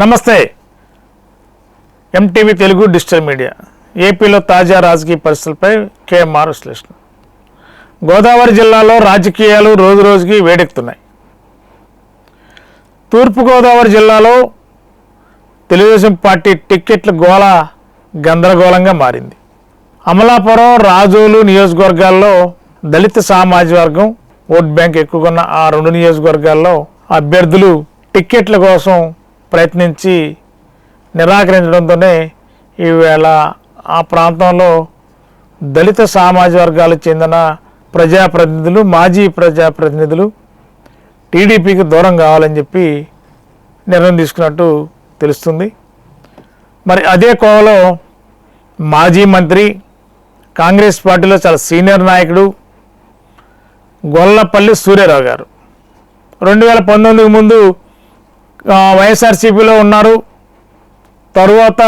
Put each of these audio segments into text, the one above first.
నమస్తే. MTV Telugu digital media. ఏపీలో తాజా రాజకీయ పరిస్థితులపై కేఎంఆర్ విశ్లేషణ. గోదావరి జిల్లాలో రాజకీయాలు రోజు రోజుకి వేడెక్కుతున్నాయి. తూర్పుగోదావరి జిల్లాలో తెలుగుదేశం పార్టీ టిక్కెట్ల గోళ గందరగోళంగా మారింది. అమలాపురం రాజోలు నియోజకవర్గాల్లో దళిత సామాజిక వర్గం ఓట్ బ్యాంక్ ఎక్కువగా ఉన్న ఆ రెండు నియోజకవర్గాల్లో అభ్యర్థులు టిక్కెట్ల కోసం ప్రయత్నించి నిరాకరించడంతోనే ఈవేళ ఆ ప్రాంతంలో దళిత సామాజిక వర్గాలకు చెందిన ప్రజాప్రతినిధులు మాజీ ప్రజాప్రతినిధులు టీడీపీకి దూరం కావాలని చెప్పి నిర్ణయం తీసుకున్నట్టు తెలుస్తుంది. మరి అదే కోవలో మాజీ మంత్రి కాంగ్రెస్ పార్టీలో చాలా సీనియర్ నాయకుడు గొల్లపల్లి సూర్యారావు గారు. రెండు వేల పంతొమ్మిదికి ముందు వైఎస్ఆర్సీపీలో ఉన్నారు. తరువాత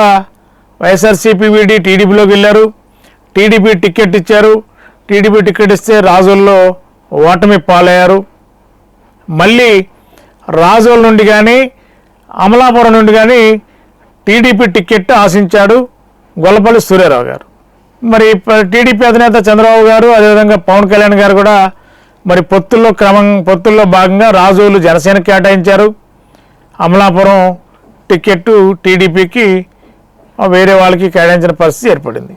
వైఎస్ఆర్సీపీ వీడి టీడీపీలోకి వెళ్ళారు. టీడీపీ టికెట్ ఇచ్చారు. టీడీపీ టికెట్ ఇస్తే రాజుల్లో ఓటమి పాలయ్యారు. మళ్ళీ రాజోల నుండి కానీ అమలాపురం నుండి కానీ టీడీపీ టికెట్ ఆశించాడు గొల్లపల్లి సూర్యారావు గారు. మరి టీడీపీ అధినేత చంద్రబాబు గారు అదేవిధంగా పవన్ కళ్యాణ్ గారు కూడా మరి పొత్తుల్లో క్రమం పొత్తుల్లో భాగంగా రాజోలు జనసేన కేటాయించారు. అమలాపురం టికెట్ టీడీపీకి వేరే వాళ్ళకి కేటాయించిన పరిస్థితి ఏర్పడింది.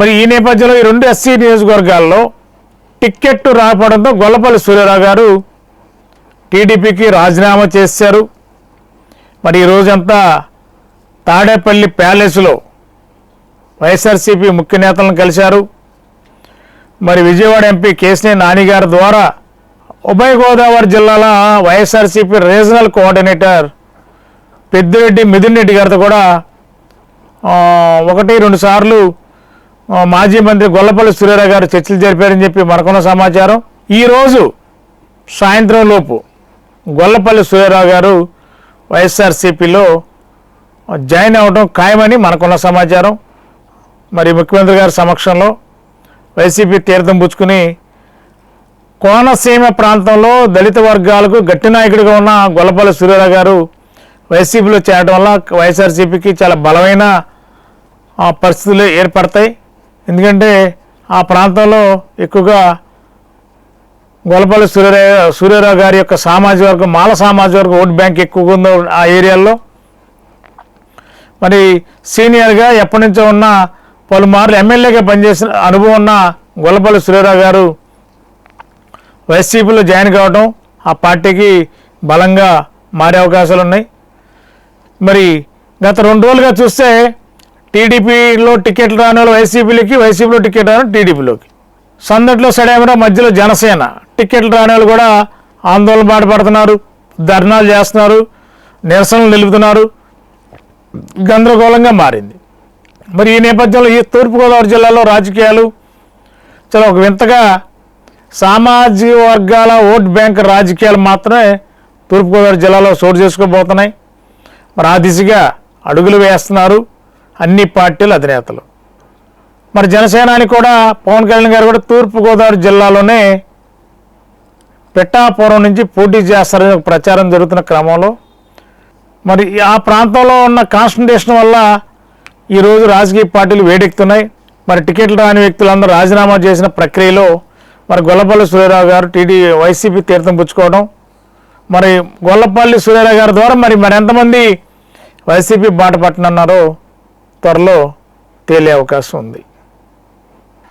మరి ఈ నేపథ్యంలో ఈ రెండు ఎస్సీ నియోజకవర్గాల్లో టిక్కెట్ రాకపోవడంతో గొల్లపల్లి సూర్యారావు గారు టీడీపీకి రాజీనామా చేశారు. మరి ఈ రోజంతా తాడేపల్లి ప్యాలెస్లో వైఎస్ఆర్సీపీ ముఖ్య నేతలను కలిశారు. మరి విజయవాడ ఎంపీ కేసినేని నాని గారి ద్వారా ఉభయ గోదావరి జిల్లాల YSRCP regional coordinator Peddireddy Mithun Reddy గారితో కూడా ఒకటి రెండు సార్లు మాజీ మంత్రి గొల్లపల్లి సూర్యారావు గారు చర్చలు జరిపారని చెప్పి మనకున్న సమాచారం. ఈరోజు సాయంత్రం లోపు గొల్లపల్లి సూర్యారావు గారు వైఎస్ఆర్సీపీలో జాయిన్ అవ్వడం ఖాయమని మనకున్న సమాచారం. మరి ముఖ్యమంత్రి గారి సమక్షంలో వైసీపీ తీర్థం పుచ్చుకుని కోనసీమ ప్రాంతంలో దళిత వర్గాలకు గట్టి నాయకుడిగా ఉన్న గొల్లపల్లి సూర్యారావు గారు వైసీపీలో చేరడం వల్ల వైఎస్ఆర్సీపీకి చాలా బలమైన ఆ, పరిస్థితులు ఏర్పడతాయి. ఎందుకంటే ఆ ప్రాంతంలో ఎక్కువగా గొల్లపల్లి సూర్యరావు సూర్యరావు గారి యొక్క సామాజిక వర్గం మాల సామాజిక వర్గం ఓట్ బ్యాంక్ ఎక్కువగా ఉందో ఆ ఏరియాల్లో మరి సీనియర్గా ఎప్పటి నుంచో ఉన్న పలుమార్లు ఎమ్మెల్యేగా పనిచేసిన అనుభవం ఉన్న గొల్లపల్లి సూర్యరావు గారు వైసీపీలో జాయిన్ కావడం ఆ పార్టీకి బలంగా మారే అవకాశాలు ఉన్నాయి మరి గత రెండు రోజులుగా చూస్తే టీడీపీలో టికెట్లు రాని వాళ్ళు వైసీపీలోకి వైసీపీలో టికెట్ రాని టీడీపీలోకి. సందట్లో సడేమరా మధ్యలో జనసేన. టికెట్లు రాని వాళ్ళు కూడా ఆందోళన బాటపడుతున్నారు ధర్నాలు చేస్తున్నారు నిరసనలు నిలుపుతున్నారు. గందరగోళంగా మారింది. మరి ఈ నేపథ్యంలో ఈ తూర్పుగోదావరి జిల్లాలో రాజకీయాలు చాలా ఒక వింతగా సామాజిక వర్గాల ఓట్ బ్యాంక్ రాజకీయాలు మాత్రమే తూర్పుగోదావరి జిల్లాలో చోటు చేసుకోబోతున్నాయి. మరి ఆ దిశగా అడుగులు వేస్తున్నారు అన్ని పార్టీల అధినేతలు. మరి జనసేనాని కూడా పవన్ కళ్యాణ్ గారు కూడా తూర్పుగోదావరి జిల్లాలోనే పెట్టాపురం నుంచి పోటీ చేస్తారని ప్రచారం జరుగుతున్న క్రమంలో. మరి ఆ ప్రాంతంలో ఉన్న కాన్సన్ట్రేషన్ వల్ల ఈరోజు రాజకీయ పార్టీలు వేడెక్కుతున్నాయి. మరి టికెట్లు రాని వ్యక్తులందరూ రాజీనామా చేసిన ప్రక్రియలో మరి గొల్లపల్లి సూర్యరావు గారు టీడీ వైసీపీ తీర్థం పుచ్చుకోవడం మరి గొల్లపల్లి సురేర గారి ద్వారా మరి మరి ఎంతమంది వైసీపీ బాట పట్టనన్నారో త్వరలో తేలే అవకాశం ఉంది.